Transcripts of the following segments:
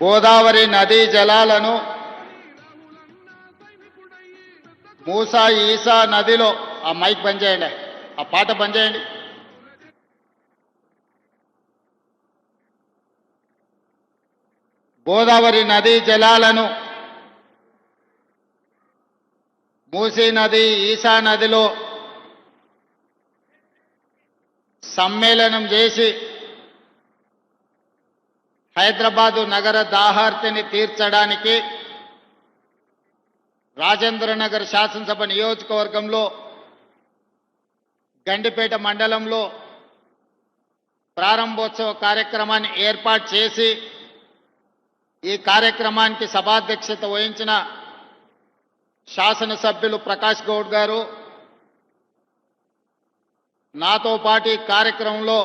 గోదావరి నదీ జలాలను మూసా ఈసా నదిలో ఆ మైక్ బంద్ చేయండి ఆ పాట బంద్ చేయండి. గోదావరి నదీ జలాలను మూసీ నది ఈసా నదిలో సమ్మేళనం చేసి హైదరాబాదు నగర దాహార్తిని తీర్చడానికి రాజేంద్రనగర్ శాసనసభ నియోజకవర్గంలో గండిపేట మండలంలో ప్రారంభోత్సవ కార్యక్రమాన్ని ఏర్పాటు చేసి ఈ కార్యక్రమానికి సభాధ్యక్షత వహించిన శాసనసభ్యులు ప్రకాష్ గౌడ్ గారు నాతో పాటు ఈ కార్యక్రమంలో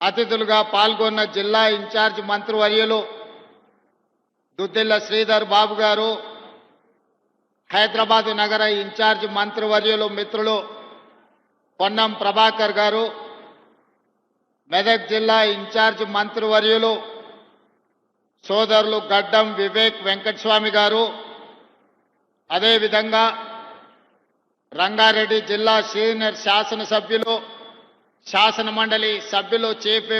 అతిథులుగా పాల్గొన్న జిల్లా ఇన్ఛార్జ్ మంత్రివర్యులు దుద్దిల్ల శ్రీధర్ బాబు గారు హైదరాబాద్ నగర ఇన్ఛార్జ్ మంత్రివర్యులు మిత్రులు పొన్నం ప్రభాకర్ గారు మెదక్ జిల్లా ఇన్ఛార్జ్ మంత్రివర్యులు సోదరులు గడ్డం వివేక్ వెంకటస్వామి గారు అదేవిధంగా రంగారెడ్డి జిల్లా సీనియర్ శాసనసభ్యులు శాసన మండలి సభ్యులు చేపే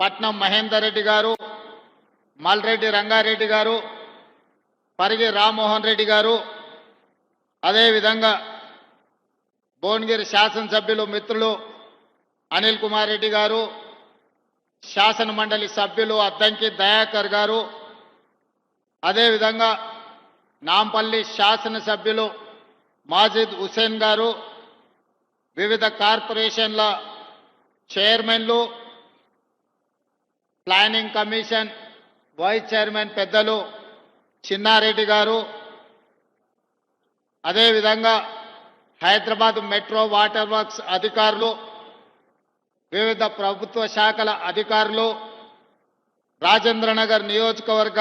పట్నం మహేందర్ రెడ్డి గారు మల్రెడ్డి రంగారెడ్డి గారు పరిగి రామ్మోహన్ రెడ్డి గారు అదేవిధంగా భువనగిరి శాసనసభ్యులు మిత్రులు అనిల్ కుమార్ రెడ్డి గారు శాసన మండలి సభ్యులు అద్దంకి దయాకర్ గారు అదేవిధంగా నాంపల్లి శాసనసభ్యులు మాజిద్ హుసేన్ గారు వివిధ కార్పొరేషన్ల చైర్మన్లు ప్లానింగ్ కమిషన్ వైస్ చైర్మన్ పెద్దలు చిన్నారెడ్డి గారు అదేవిధంగా హైదరాబాద్ మెట్రో వాటర్ వర్క్స్ అధికారులు వివిధ ప్రభుత్వ శాఖల అధికారులు రాజేంద్రనగర్ నియోజకవర్గ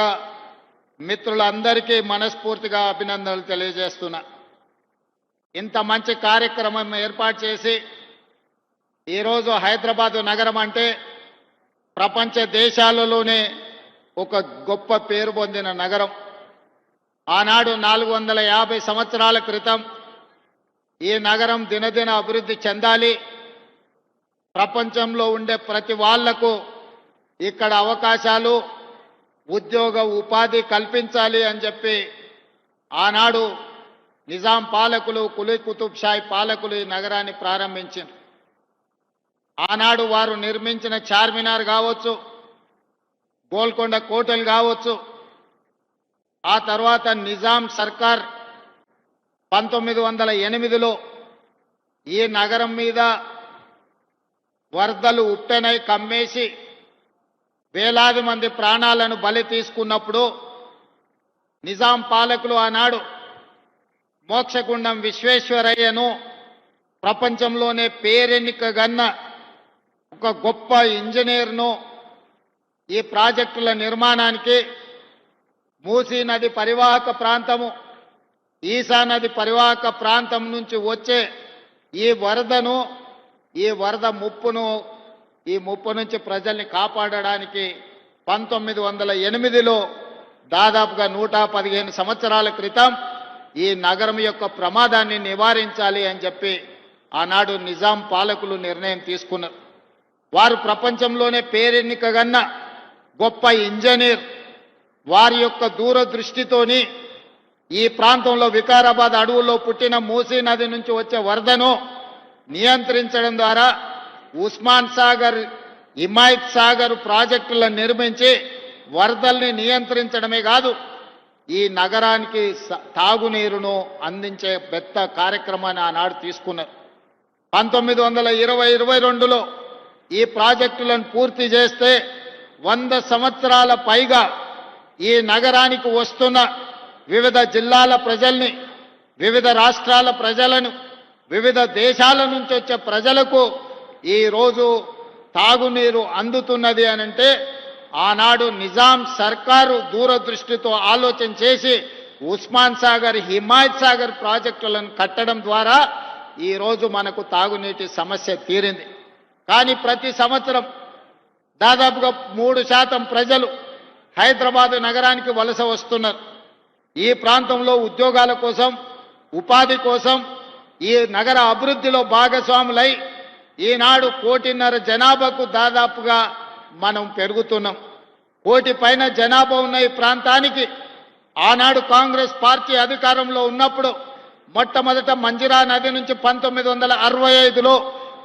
మిత్రులందరికీ మనస్ఫూర్తిగా అభినందనలు తెలియజేస్తున్నా. ఇంత మంచి కార్యక్రమం ఏర్పాటు చేసి ఈరోజు హైదరాబాదు నగరం అంటే ప్రపంచ దేశాలలోనే ఒక గొప్ప పేరు పొందిన నగరం. ఆనాడు నాలుగు వందల యాభై సంవత్సరాల క్రితం ఈ నగరం దినదిన అభివృద్ధి చెందాలి. ప్రపంచంలో ఉండే ప్రతి వాళ్ళకు ఇక్కడ అవకాశాలు ఉద్యోగ ఉపాధి కల్పించాలి అని చెప్పి ఆనాడు నిజాం పాలకులు కులీ కుతుబ్ షాయి పాలకులు ఈ నగరాన్ని ప్రారంభించారు. ఆనాడు వారు నిర్మించిన చార్మినార్ కావచ్చు గోల్కొండ కోటలు కావచ్చు ఆ తర్వాత నిజాం సర్కార్ పంతొమ్మిది వందల ఎనిమిదిలో ఈ నగరం మీద వరదలు ఉప్పెనై కమ్మేసి వేలాది మంది ప్రాణాలను బలి తీసుకున్నప్పుడు నిజాం పాలకులు ఆనాడు మోక్షగుండం విశ్వేశ్వరయ్యను ప్రపంచంలోనే పేరెన్నికగన్న ఒక గొప్ప ఇంజనీర్ను ఈ ప్రాజెక్టుల నిర్మాణానికి మూసీ నది పరివాహక ప్రాంతము ఈశా నది పరివాహక ప్రాంతం నుంచి వచ్చే ఈ వరదను ఈ వరద ముప్పును ఈ ముప్పు నుంచి ప్రజల్ని కాపాడడానికి పంతొమ్మిది వందల ఎనిమిదిలో దాదాపుగా నూట పదిహేను సంవత్సరాల క్రితం ఈ నగరం యొక్క ప్రమాదాన్ని నివారించాలి అని చెప్పి ఆనాడు నిజాం పాలకులు నిర్ణయం తీసుకున్నారు. వారు ప్రపంచంలోనే పేరెన్నికగన్న గొప్ప ఇంజనీర్. వారి యొక్క దూరదృష్టితోని ఈ ప్రాంతంలో వికారాబాద్ అడవుల్లో పుట్టిన మూసీ నది నుంచి వచ్చే వరదను నియంత్రించడం ద్వారా ఉస్మాన్ సాగర్ హిమాయత్ సాగర్ ప్రాజెక్టులను నిర్మించి వరదల్ని నియంత్రించడమే కాదు ఈ నగరానికి తాగునీరును అందించే పెద్ద కార్యక్రమాన్ని ఆనాడు తీసుకున్నారు. పంతొమ్మిది వందల ఇరవై ఇరవై రెండులో ఈ ప్రాజెక్టులను పూర్తి చేస్తే వంద సంవత్సరాల పైగా ఈ నగరానికి వస్తున్న వివిధ జిల్లాల ప్రజల్ని వివిధ రాష్ట్రాల ప్రజలను వివిధ దేశాల నుంచి వచ్చే ప్రజలకు ఈరోజు తాగునీరు అందుతున్నది అని అంటే ఆనాడు నిజాం సర్కారు దూరదృష్టితో ఆలోచన చేసి ఉస్మాన్ సాగర్ హిమాయత్ సాగర్ ప్రాజెక్టులను కట్టడం ద్వారా ఈరోజు మనకు తాగునీటి సమస్య తీరింది. కానీ ప్రతి సంవత్సరం దాదాపుగా మూడు శాతం ప్రజలు హైదరాబాదు నగరానికి వలస వస్తున్నారు. ఈ ప్రాంతంలో ఉద్యోగాల కోసం ఉపాధి కోసం ఈ నగర అభివృద్ధిలో భాగస్వాములై ఈనాడు కోటిన్నర జనాభాకు దాదాపుగా మనం పెరుగుతున్నాం. కోటి పైన జనాభా ఉన్న ఈ ప్రాంతానికి ఆనాడు కాంగ్రెస్ పార్టీ అధికారంలో ఉన్నప్పుడు మొట్టమొదట మంజిరా నది నుంచి పంతొమ్మిది వందల అరవై ఐదులో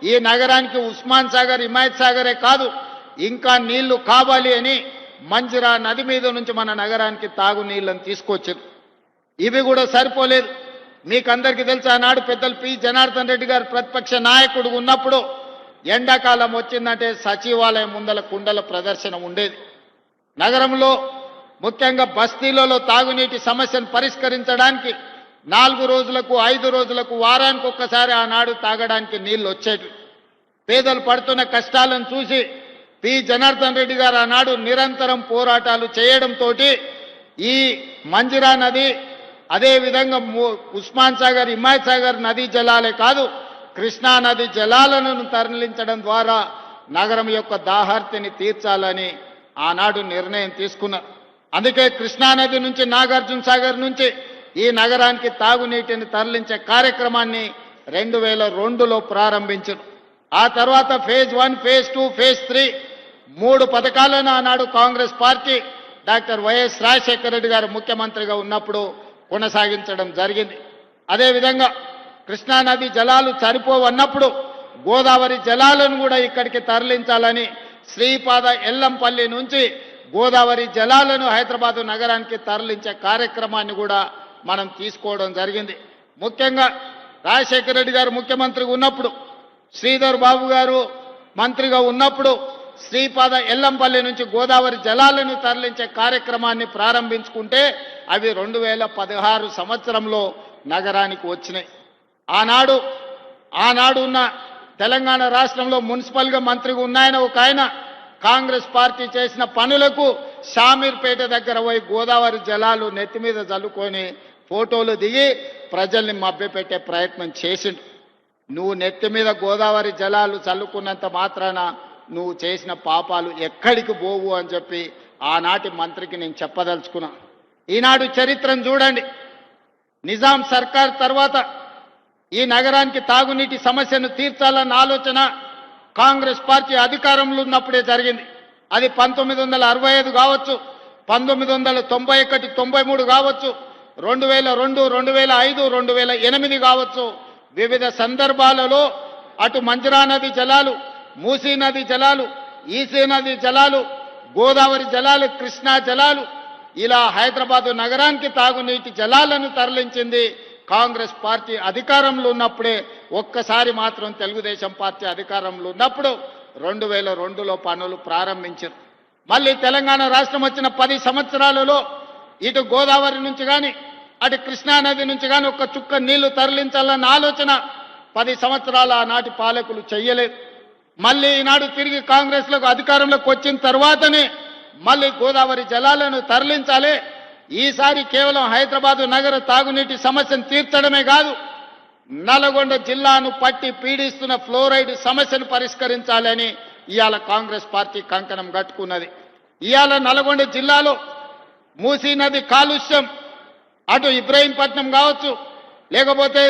ఈ నగరానికి ఉస్మాన్ సాగర్ హిమాయత్ సాగరే కాదు ఇంకా నీళ్ళు కావాలి అని మంజిరా నది మీద నుంచి మన నగరానికి తాగునీళ్ళని తీసుకొచ్చారు. ఇవి కూడా సరిపోలేదు. మీకు అందరికీ తెలుసు ఆనాడు పెద్దలు పి. జనార్దన్ రెడ్డి గారు ప్రతిపక్ష నాయకుడు ఉన్నప్పుడు ఎండాకాలం వచ్చిందంటే సచివాలయం ముందల కుండల ప్రదర్శన ఉండేది. నగరంలో ముఖ్యంగా బస్తీలలో తాగునీటి సమస్యను పరిష్కరించడానికి నాలుగు రోజులకు ఐదు రోజులకు వారానికి ఒక్కసారి ఆనాడు తాగడానికి నీళ్ళు వచ్చేవి పేదలు పడుతున్న కష్టాలను చూసి పి. జనార్దన్ రెడ్డి గారు ఆనాడు నిరంతరం పోరాటాలు చేయడంతో ఈ మంజిరా నది అదేవిధంగా ము- ఉస్మాన్ సాగర్ హిమాయత్ సాగర్ నదీ జలాలే కాదు కృష్ణా నది జలాలను తరలించడం ద్వారా నగరం యొక్క దాహార్తిని తీర్చాలని ఆనాడు నిర్ణయం తీసుకున్నారు అందుకే కృష్ణా నది నుంచి నాగార్జున సాగర్ నుంచి ఈ నగరానికి తాగునీటిని తరలించే కార్యక్రమాన్ని రెండు వేల రెండులో ప్రారంభించారు ఆ తర్వాత phase one phase two phase three మూడు పథకాలను ఆనాడు Congress party doctor YS Rajasekhara Reddy గారు ముఖ్యమంత్రిగా ఉన్నప్పుడు కొనసాగించడం జరిగింది. అదేవిధంగా కృష్ణానది జలాలు సరిపోవన్నప్పుడు గోదావరి జలాలను కూడా ఇక్కడికి తరలించాలని శ్రీపాద ఎల్లంపల్లి నుంచి గోదావరి జలాలను హైదరాబాదు నగరానికి తరలించే కార్యక్రమాన్ని కూడా మనం తీసుకోవడం జరిగింది. ముఖ్యంగా రాజశేఖర రెడ్డి గారు ముఖ్యమంత్రిగా ఉన్నప్పుడు శ్రీధర్ బాబు గారు మంత్రిగా ఉన్నప్పుడు శ్రీపాద ఎల్లంపల్లి నుంచి గోదావరి జలాలను తరలించే కార్యక్రమాన్ని ప్రారంభించుకుంటే అవి రెండు వేల పదహారు సంవత్సరంలో నగరానికి వచ్చినాయి. ఆనాడు ఆనాడు ఉన్న తెలంగాణ రాష్ట్రంలో మున్సిపల్గా మంత్రిగా ఉన్నాయన ఒక ఆయన కాంగ్రెస్ పార్టీ చేసిన పనులకు షామీర్పేట దగ్గర పోయి గోదావరి జలాలు నెత్తి మీద చల్లుకొని ఫోటోలు దిగి ప్రజల్ని మభ్యపెట్టే ప్రయత్నం చేసిండు. నువ్వు నెత్తి మీద గోదావరి జలాలు చల్లుకున్నంత మాత్రాన నువ్వు చేసిన పాపాలు ఎక్కడికి పోవు అని చెప్పి ఆనాటి మంత్రికి నేను చెప్పదలుచుకున్నా. ఈనాడు చరిత్రను చూడండి. నిజాం సర్కార్ తర్వాత ఈ నగరానికి తాగునీటి సమస్యను తీర్చాలన్న ఆలోచన కాంగ్రెస్ పార్టీ అధికారంలో ఉన్నప్పుడే జరిగింది. అది పంతొమ్మిది వందల అరవై ఐదు కావచ్చు పంతొమ్మిది వందల తొంభై ఒకటి తొంభై మూడు కావచ్చు రెండు వేల రెండు రెండు వేల ఐదు రెండు వేల ఎనిమిది కావచ్చు. వివిధ సందర్భాలలో అటు మంజరా నది జలాలు మూసీ నది జలాలు ఈసీ నది జలాలు గోదావరి జలాలు కృష్ణా జలాలు ఇలా హైదరాబాదు నగరానికి తాగునీటి జలాలను తరలించింది కాంగ్రెస్ పార్టీ అధికారంలో ఉన్నప్పుడే. ఒక్కసారి మాత్రం తెలుగుదేశం పార్టీ అధికారంలో ఉన్నప్పుడు రెండు వేల రెండులో పనులు ప్రారంభించారు. మళ్ళీ తెలంగాణ రాష్ట్రం వచ్చిన పది సంవత్సరాలలో ఇటు గోదావరి నుంచి కానీ అటు కృష్ణా నది నుంచి కానీ ఒక్క చుక్క నీళ్ళు తరలించాలన్న ఆలోచన పది సంవత్సరాల ఆనాటి పాలకులు చెయ్యలేదు. మళ్ళీ ఈనాడు తిరిగి కాంగ్రెస్లకు అధికారంలోకి వచ్చిన తర్వాతనే మళ్ళీ గోదావరి జలాలను తరలించాలి. ఈసారి కేవలం హైదరాబాదు నగర తాగునీటి సమస్యను తీర్చడమే కాదు నల్గొండ జిల్లాను పట్టి పీడిస్తున్న ఫ్లోరైడ్ సమస్యను పరిష్కరించాలని ఇవాళ కాంగ్రెస్ పార్టీ కంకణం కట్టుకున్నది. ఇవాళ నల్గొండ జిల్లాలో మూసీ నది కాలుష్యం అటు ఇబ్రహీంపట్నం కావచ్చు లేకపోతే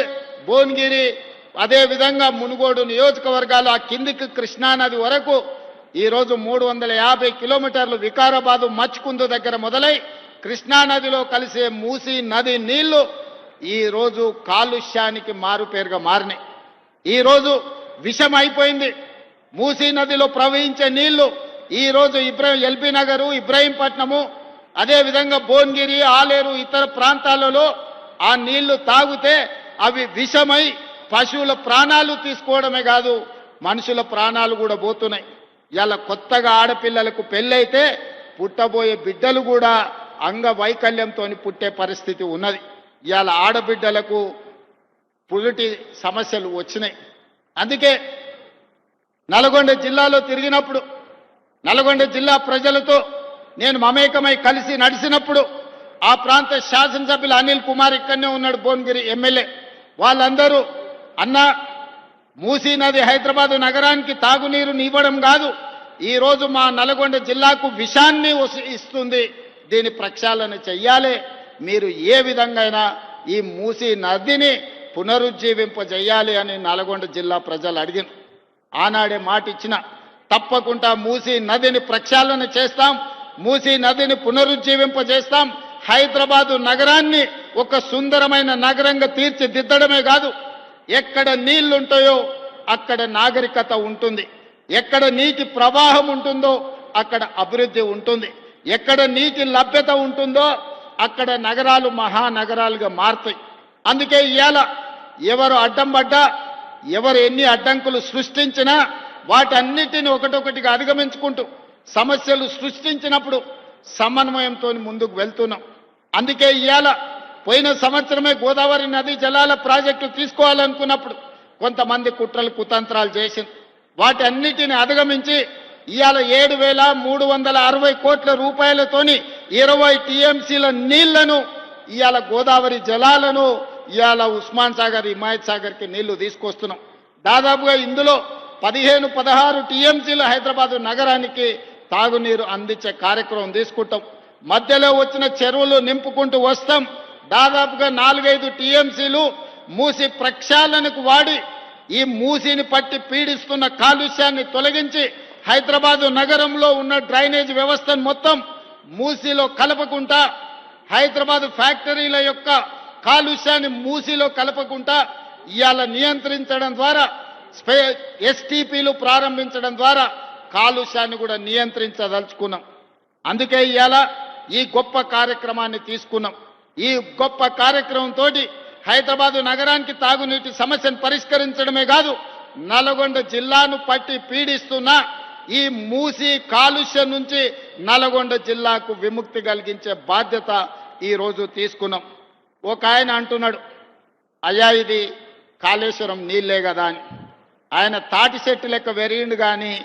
భువనగిరి అదే విధంగా మునుగోడు నియోజకవర్గాలు ఆ కిందికి కృష్ణానది వరకు ఈరోజు మూడు వందల యాభై కిలోమీటర్లు వికారాబాదు మచ్కుందు దగ్గర మొదలై కృష్ణానదిలో కలిసే మూసీ నది నీళ్ళు ఈరోజు కాలుష్యానికి మారుపేరుగా మారినాయి. ఈరోజు విషం అయిపోయింది. మూసీ నదిలో ప్రవహించే నీళ్ళు ఈరోజు ఇబ్రహీం ఎల్బీ నగరు ఇబ్రహీంపట్నము అదే విధంగా భువనగిరి ఆలేరు ఇతర ప్రాంతాలలో ఆ నీళ్ళు తాగితే అవి విషమై పశువుల ప్రాణాలు తీసుకోవడమే కాదు మనుషుల ప్రాణాలు కూడా పోతున్నాయి. ఇలా కొత్తగా ఆడపిల్లలకు పెళ్ళైతే పుట్టబోయే బిడ్డలు కూడా అంగవైకల్యంతో పుట్టే పరిస్థితి ఉన్నది. ఇవాళ ఆడబిడ్డలకు పులిటి సమస్యలు వచ్చినాయి. అందుకే నల్గొండ జిల్లాలో తిరిగినప్పుడు నల్గొండ జిల్లా ప్రజలతో నేను మమేకమై కలిసి నడిచినప్పుడు ఆ ప్రాంత శాసనసభ్యులు అనిల్ కుమార్ ఇక్కడనే ఉన్నాడు భువనగిరి ఎమ్మెల్యే. వాళ్ళందరూ అన్న మూసీ నది హైదరాబాద్ నగరానికి తాగునీరు ఇవ్వడం కాదు. ఈరోజు మా నల్గొండ జిల్లాకు విషాన్ని ఇస్తుంది. దీని ప్రక్షాళన చెయ్యాలి. మీరు ఏ విధంగా ఈ మూసీ నదిని పునరుజ్జీవింపజేయాలి అని నల్గొండ జిల్లా ప్రజలు అడిగిన ఆనాడే మాట ఇచ్చిన తప్పకుండా మూసీ నదిని ప్రక్షాళన చేస్తాం. మూసీ నదిని పునరుజ్జీవింపజేస్తాం. హైదరాబాదు నగరాన్ని ఒక సుందరమైన నగరంగా తీర్చిదిద్దడమే కాదు ఎక్కడ నీళ్ళుంటాయో అక్కడ నాగరికత ఉంటుంది. ఎక్కడ నీటి ప్రవాహం ఉంటుందో అక్కడ అభివృద్ధి ఉంటుంది. ఎక్కడ నీటి లభ్యత ఉంటుందో అక్కడ నగరాలు మహానగరాలుగా మారుతాయి. అందుకే ఇవాళ ఎవరు అడ్డం పడ్డా ఎవరు ఎన్ని అడ్డంకులు సృష్టించినా వాటన్నిటిని ఒకటొకటిగా అధిగమించుకుంటూ సమస్యలు సృష్టించినప్పుడు సమన్వయంతో ముందుకు వెళ్తున్నాం. అందుకే ఇవాళ పోయిన సంవత్సరమే గోదావరి నది జలాల ప్రాజెక్టు తీసుకోవాలనుకున్నప్పుడు కొంతమంది కుట్రలు కుతంత్రాలు చేసింది. వాటన్నిటిని అధిగమించి ఇవాళ ఏడు వేల మూడు వందల అరవై కోట్ల రూపాయలతోని ఇరవై టీఎంసీల నీళ్ళను ఇవాళ గోదావరి జలాలను ఇవాళ ఉస్మాన్ సాగర్ హిమాయత్ సాగర్కి నీళ్ళు తీసుకొస్తున్నాం. దాదాపుగా ఇందులో పదిహేను పదహారు టీఎంసీలు హైదరాబాద్ నగరానికి తాగునీరు అందించే కార్యక్రమం తీసుకుంటాం. మధ్యలో వచ్చిన చెరువులు నింపుకుంటూ వస్తాం. దాదాపుగా నాలుగైదు టీఎంసీలు మూసి ప్రక్షాళనకు వాడి ఈ మూసిని పట్టి పీడిస్తున్న కాలుష్యాన్ని తొలగించి హైదరాబాదు నగరంలో ఉన్న డ్రైనేజ్ వ్యవస్థను మొత్తం మూసిలో కలపకుండా హైదరాబాద్ ఫ్యాక్టరీల యొక్క కాలుష్యాన్ని మూసిలో కలపకుండా ఇవాళ నియంత్రించడం ద్వారా స్పే ఎస్టీపీలు ప్రారంభించడం ద్వారా కాలుష్యాన్ని కూడా నియంత్రించదలుచుకున్నాం. అందుకే ఇవాళ ఈ గొప్ప కార్యక్రమాన్ని తీసుకున్నాం. ఈ గొప్ప కార్యక్రమంతో హైదరాబాదు నగరానికి తాగునీటి సమస్యను పరిష్కరించడమే కాదు నల్గొండ జిల్లాను పట్టి పీడిస్తున్న ఈ మూసి కాలుష్యం నుంచి నల్గొండ జిల్లాకు విముక్తి కలిగించే బాధ్యత ఈ రోజు తీసుకున్నాం. ఒక ఆయన అంటున్నాడు అయ్యా ఇది కాళేశ్వరం నీళ్ళే కదా అని. ఆయన తాటి చెట్టు లెక్క వెరిగిండు కానీ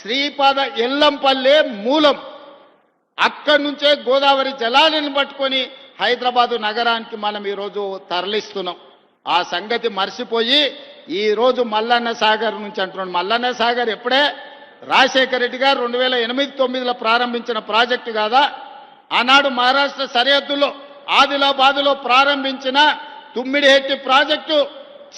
శ్రీపాద ఎల్లంపల్లె మూలం. అక్కడి నుంచే గోదావరి జలాలను పట్టుకొని హైదరాబాదు నగరానికి మనం ఈరోజు తరలిస్తున్నాం. ఆ సంగతి మర్చిపోయి ఈరోజు మల్లన్న సాగర్ నుంచి అంటున్నాడు. మల్లన్న సాగర్ ఎప్పుడే? రాజశేఖర రెడ్డి గారు రెండు వేల ఎనిమిది తొమ్మిదిలో ప్రారంభించిన ప్రాజెక్టు కాదా? ఆనాడు మహారాష్ట్ర సరిహద్దులో ఆదిలాబాదులో ప్రారంభించిన తుమ్మిడిహెట్టి ప్రాజెక్టు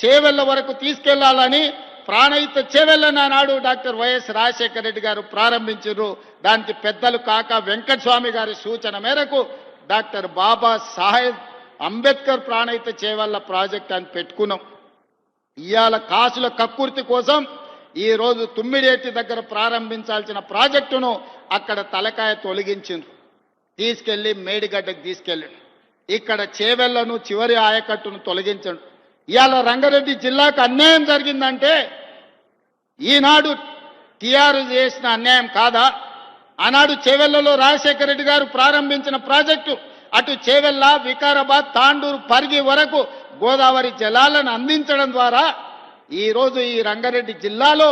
చేవెళ్ళ వరకు తీసుకెళ్ళాలని ప్రాణహిత చేవెళ్ళని ఆనాడు డాక్టర్ వైఎస్ రాజశేఖర రెడ్డి గారు ప్రారంభించారు. దానికి పెద్దలు కాక వెంకటస్వామి గారి సూచన మేరకు డాక్టర్ బాబా సాహెబ్ అంబేద్కర్ ప్రాణహిత చేవెళ్ళ ప్రాజెక్ట్ అని పెట్టుకున్నాం. ఇవాళ కాసుల కక్కుర్తి కోసం ఈరోజు తుమ్మిడేటి దగ్గర ప్రారంభించాల్సిన ప్రాజెక్టును అక్కడ తలకాయ తొలగించింది తీసుకెళ్ళి మేడిగడ్డకు తీసుకెళ్ళి ఇక్కడ చేవెళ్ళను చివరి ఆయకట్టును తొలగించండు ఇవాళ రంగారెడ్డి జిల్లాకు అన్యాయం జరిగిందంటే ఈనాడు టీఆర్ చేసిన అన్యాయం కాదా? ఆనాడు చేవెళ్ళలో రాజశేఖర రెడ్డి గారు ప్రారంభించిన ప్రాజెక్టు అటు చేవెళ్ళ వికారాబాద్ తాండూరు పరిగి వరకు గోదావరి జలాలను అందించడం ద్వారా ఈరోజు ఈ రంగారెడ్డి జిల్లాలో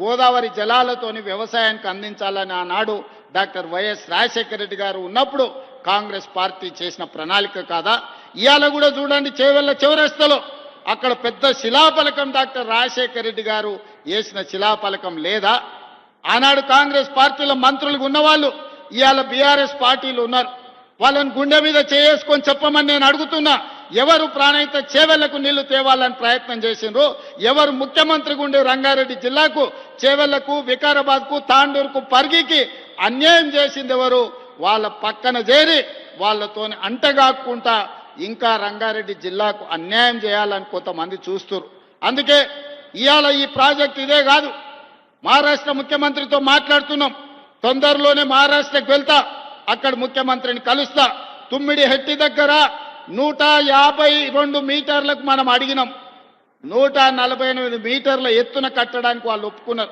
గోదావరి జలాలతోని వ్యవసాయానికి అందించాలని ఆనాడు డాక్టర్ వైఎస్ రాజశేఖర రెడ్డి గారు ఉన్నప్పుడు కాంగ్రెస్ పార్టీ చేసిన ప్రణాళిక కాదా? ఇవాళ కూడా చూడండి చేవెళ్ళ చివరస్తలో అక్కడ పెద్ద శిలాఫలకం డాక్టర్ రాజశేఖర రెడ్డి గారు వేసిన శిలాఫలకం లేదా? ఆనాడు కాంగ్రెస్ పార్టీలో మంత్రులుగా ఉన్నవాళ్ళు ఇవాళ బీఆర్ఎస్ పార్టీలు ఉన్నారు. వాళ్ళని గుండె మీద చేసుకొని చెప్పమని నేను అడుగుతున్నా. ఎవరు ప్రాణహిత చేవెళ్ళకు నీళ్ళు తేవాలని ప్రయత్నం చేసిండ్రు? ఎవరు ముఖ్యమంత్రి గుండె రంగారెడ్డి జిల్లాకు చేవెళ్ళకు వికారాబాద్కు తాండూరుకు పరిగికి అన్యాయం చేసింది ఎవరు? వాళ్ళ పక్కన చేరి వాళ్ళతో అంటగాక్కుంటా ఇంకా రంగారెడ్డి జిల్లాకు అన్యాయం చేయాలని కొంతమంది చూస్తున్నారు అందుకే ఇవాళ ఈ ప్రాజెక్ట్ ఇదే కాదు. మహారాష్ట్ర ముఖ్యమంత్రితో మాట్లాడుతున్నాం. తొందరలోనే మహారాష్ట్రకు వెళ్తా. అక్కడ ముఖ్యమంత్రిని కలుస్తా. తుమ్మిడి హెట్టి దగ్గర నూట యాభై రెండు మీటర్లకు మనం అడిగినాం. నూట నలభై ఎనిమిది మీటర్ల ఎత్తున కట్టడానికి వాళ్ళు ఒప్పుకున్నారు.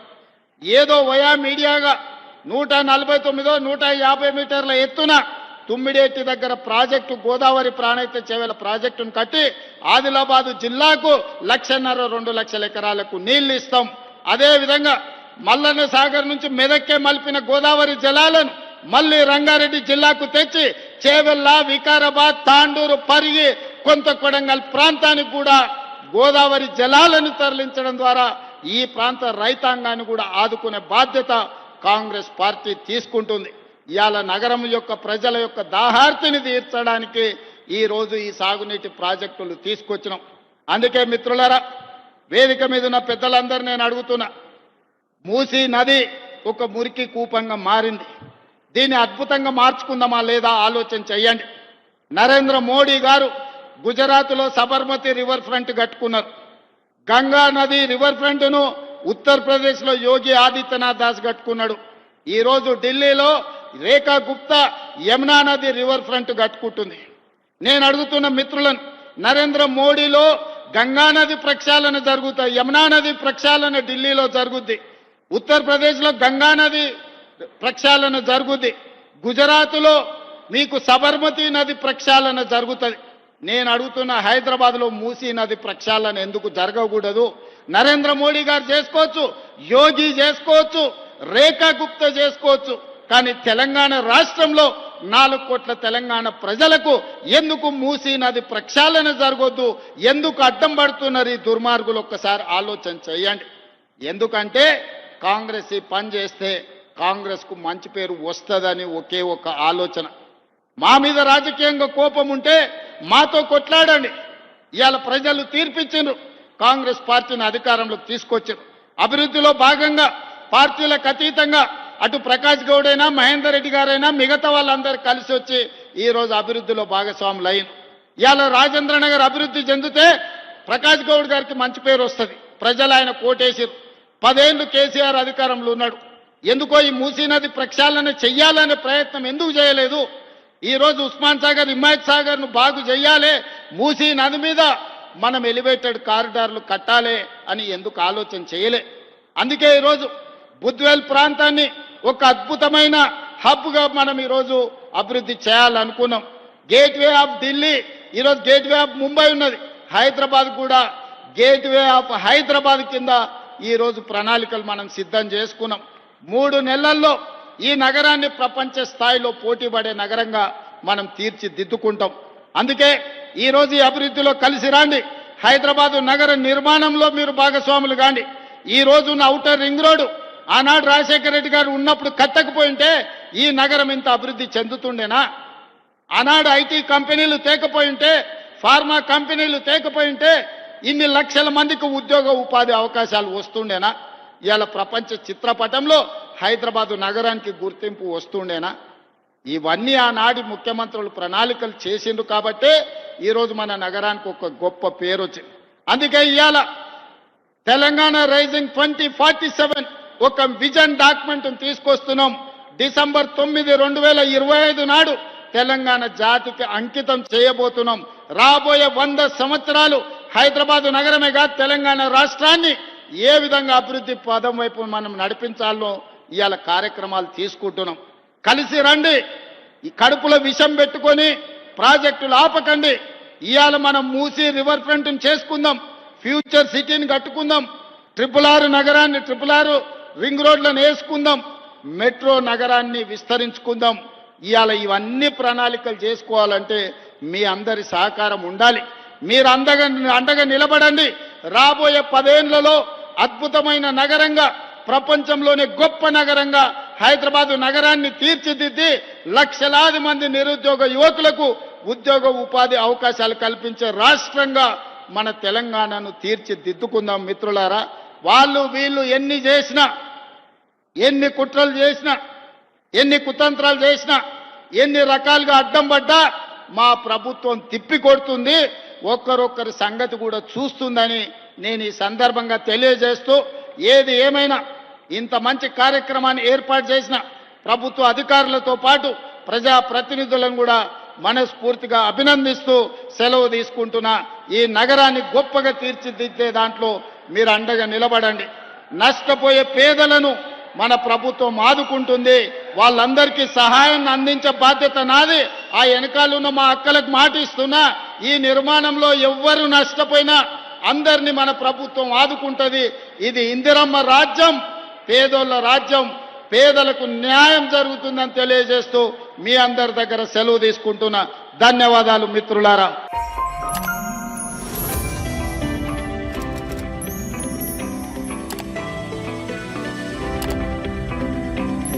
ఏదో వయా మీడియాగా నూట నలభై తొమ్మిదో నూట యాభై మీటర్ల ఎత్తున తుమ్మిడేటి దగ్గర ప్రాజెక్టు గోదావరి ప్రాణైత చేవల ప్రాజెక్టును కట్టి ఆదిలాబాదు జిల్లాకు లక్షన్నర రెండు లక్షల ఎకరాలకు నీళ్ళు ఇస్తాం. అదేవిధంగా మల్లన్న సాగర్ నుంచి మెదక్కే మలిపిన గోదావరి జలాలను మళ్ళీ రంగారెడ్డి జిల్లాకు తెచ్చి చేవెళ్ళ వికారాబాద్ తాండూరు పరిగి కొంత కొడంగల్ ప్రాంతానికి కూడా గోదావరి జలాలను తరలించడం ద్వారా ఈ ప్రాంత రైతాంగాన్ని కూడా ఆదుకునే బాధ్యత కాంగ్రెస్ పార్టీ తీసుకుంటుంది. ఇవాళ నగరం యొక్క ప్రజల యొక్క దాహార్తిని తీర్చడానికి ఈ రోజు ఈ సాగునీటి ప్రాజెక్టులు తీసుకొచ్చినాం. అందుకే మిత్రులరా వేదిక మీద ఉన్న పెద్దలందరూ నేను అడుగుతున్నా. మూసీ నది ఒక మురికి కూపంగా మారింది. దీన్ని అద్భుతంగా మార్చుకుందామా లేదా ఆలోచన చేయండి. నరేంద్ర మోడీ గారు గుజరాత్లో సబర్మతి రివర్ ఫ్రంట్ కట్టుకున్నారు. గంగా నది రివర్ ఫ్రంట్ను ఉత్తరప్రదేశ్లో యోగి ఆదిత్యనాథ్ దాస్ కట్టుకున్నాడు. ఈరోజు ఢిల్లీలో రేఖా గుప్తా యమునా నది రివర్ ఫ్రంట్ కట్టుకుంటుంది. నేను అడుగుతున్న మిత్రులను నరేంద్ర మోడీలో గంగా నది ప్రక్షాళన జరుగుతాయి యమునా నది ప్రక్షాళన ఢిల్లీలో జరుగుద్ది ఉత్తరప్రదేశ్లో గంగా నది ప్రక్షాళన జరుగుద్ది గుజరాత్లో మీకు సబర్మతి నది ప్రక్షాళన జరుగుతుంది. నేను అడుగుతున్న హైదరాబాద్లో మూసీ నది ప్రక్షాళన ఎందుకు జరగకూడదు? నరేంద్ర మోడీ గారు చేసుకోవచ్చు యోగి చేసుకోవచ్చు రేఖా గుప్తా చేసుకోవచ్చు. కానీ తెలంగాణ రాష్ట్రంలో నాలుగు కోట్ల తెలంగాణ ప్రజలకు ఎందుకు మూసీ నది ప్రక్షాళన జరగొద్దు? ఎందుకు అడ్డం పడుతున్నారు ఈ దుర్మార్గులు? ఒక్కసారి ఆలోచన చేయండి. ఎందుకంటే కాంగ్రెస్ ఈ పని చేస్తే కాంగ్రెస్కు మంచి పేరు వస్తుందని ఒకే ఒక ఆలోచన. మా మీద రాజకీయంగా కోపం ఉంటే మాతో కొట్లాడండి. ఇవాళ ప్రజలు తీర్పిచ్చిండ్రు. కాంగ్రెస్ పార్టీని అధికారంలోకి తీసుకొచ్చారు అభివృద్ధిలో భాగంగా పార్టీలకు అతీతంగా అటు ప్రకాష్ గౌడ్ అయినా మహేందర్ రెడ్డి గారైనా మిగతా వాళ్ళందరూ కలిసి వచ్చి ఈ రోజు అభివృద్ధిలో భాగస్వాములు అయిన ఇవాళ రాజేంద్ర నగర్ అభివృద్ధి చెందితే ప్రకాష్ గౌడ్ గారికి మంచి పేరు వస్తుంది. ప్రజలు ఆయన కోటేసిరు. పదేళ్ళు కేసీఆర్ అధికారంలో ఉన్నాడు. ఎందుకో ఈ మూసీ నది ప్రక్షాళన చెయ్యాలనే ప్రయత్నం ఎందుకు చేయలేదు? ఈరోజు ఉస్మాన్ సాగర్ హిమాయత్ సాగర్ను బాగు చేయాలి మూసీ నది మీద మనం ఎలివేటెడ్ కారిడార్లు కట్టాలి అని ఎందుకు ఆలోచన చేయలే? అందుకే ఈరోజు బుద్వేల్ ప్రాంతాన్ని ఒక అద్భుతమైన హబ్గా మనం ఈరోజు అభివృద్ధి చేయాలనుకున్నాం. గేట్వే ఆఫ్ ఢిల్లీ ఈరోజు గేట్వే ఆఫ్ ముంబై ఉన్నది. హైదరాబాద్ కూడా గేట్వే ఆఫ్ హైదరాబాద్ కింద ఈరోజు ప్రణాళికలు మనం సిద్ధం చేసుకున్నాం. మూడు నెలల్లో ఈ నగరాన్ని ప్రపంచ స్థాయిలో పోటీపడే నగరంగా మనం తీర్చిదిద్దుకుంటాం. అందుకే ఈరోజు ఈ అభివృద్ధిలో కలిసి రాండి. హైదరాబాద్ నగర నిర్మాణంలో మీరు భాగస్వాములు కాండి. ఈ రోజున్న ఔటర్ రింగ్ రోడ్డు ఆనాడు రాజశేఖర రెడ్డి గారు ఉన్నప్పుడు కట్టకపోయింటే ఈ నగరం ఇంత అభివృద్ధి చెందుతుండేనా? ఆనాడు ఐటీ కంపెనీలు తేకపోయింటే ఫార్మా కంపెనీలు తేకపోయింటే ఇన్ని లక్షల మందికి ఉద్యోగ ఉపాధి అవకాశాలు వస్తుండేనా? ఇవాళ ప్రపంచ చిత్రపటంలో హైదరాబాదు నగరానికి గుర్తింపు వస్తుండేనా? ఇవన్నీ ఆనాటి ముఖ్యమంత్రులు ప్రణాళికలు చేసిండ్రు కాబట్టే ఈరోజు మన నగరానికి ఒక గొప్ప పేరు వచ్చింది అందుకే ఇవాళ Telangana rising twenty forty seven ఒక విజన్ డాక్యుమెంట్ తీసుకొస్తున్నాం. డిసెంబర్ తొమ్మిది రెండు వేల ఇరవై ఐదు నాడు తెలంగాణ జాతికి అంకితం చేయబోతున్నాం. రాబోయే వంద సంవత్సరాలు హైదరాబాద్ నగరమే కాదు తెలంగాణ రాష్ట్రాన్ని ఏ విధంగా అభివృద్ధి పదం వైపు మనం నడిపించాలో ఇవాళ కార్యక్రమాలు తీసుకుంటున్నాం. కలిసి రండి ఈ కడుపులో విషం పెట్టుకొని ప్రాజెక్టులు ఆపకండి. ఇవాళ మనం మూసి రివర్ ఫ్రంట్ చేసుకుందాం. ఫ్యూచర్ సిటీని కట్టుకుందాం. ట్రిపుల్ ఆరు నగరాన్ని ట్రిపుల్ ఆరు రింగ్ రోడ్లను వేసుకుందాం మెట్రో నగరాన్ని విస్తరించుకుందాం. ఇవాళ ఇవన్నీ ప్రణాళికలు చేసుకోవాలంటే మీ అందరి సహకారం ఉండాలి. మీరు అందగా అండగా నిలబడండి. రాబోయే పదేళ్ళలో అద్భుతమైన నగరంగా ప్రపంచంలోనే గొప్ప నగరంగా హైదరాబాదు నగరాన్ని తీర్చిదిద్ది లక్షలాది మంది నిరుద్యోగ యువకులకు ఉద్యోగ ఉపాధి అవకాశాలు కల్పించే రాష్ట్రంగా మన తెలంగాణను తీర్చిదిద్దుకుందాం మిత్రులారా. వాళ్ళు వీళ్ళు ఎన్ని చేసినా ఎన్ని కుట్రలు చేసినా ఎన్ని కుతంత్రాలు చేసినా ఎన్ని రకాలుగా అడ్డం పడ్డా మా ప్రభుత్వం తిప్పి కొడుతుంది. ఒక్కరొక్కరి సంగతి కూడా చూస్తుందని నేను ఈ సందర్భంగా తెలియజేస్తూ ఏది ఏమైనా ఇంత మంచి కార్యక్రమాన్ని ఏర్పాటు చేసిన ప్రభుత్వ అధికారులతో పాటు ప్రజా ప్రతినిధులను కూడా మనస్ఫూర్తిగా అభినందిస్తూ సెలవు తీసుకుంటున్నా. ఈ నగరాన్ని గొప్పగా తీర్చిదిద్దే దాంట్లో మీరు అండగా నిలబడండి. నష్టపోయే పేదలను మన ప్రభుత్వం ఆదుకుంటుంది. వాళ్ళందరికీ సహాయాన్ని అందించే బాధ్యత నాది. ఆ వెనకాలన్న మా అక్కలకు మాట ఇస్తున్నా. ఈ నిర్మాణంలో ఎవ్వరు నష్టపోయినా అందరినీ మన ప్రభుత్వం ఆదుకుంటుంది. ఇది ఇందిరమ్మ రాజ్యం పేదోళ్ళ రాజ్యం. పేదలకు న్యాయం జరుగుతుందని తెలియజేస్తూ మీ అందరి దగ్గర సెలవు తీసుకుంటున్నా. ధన్యవాదాలు మిత్రులారా.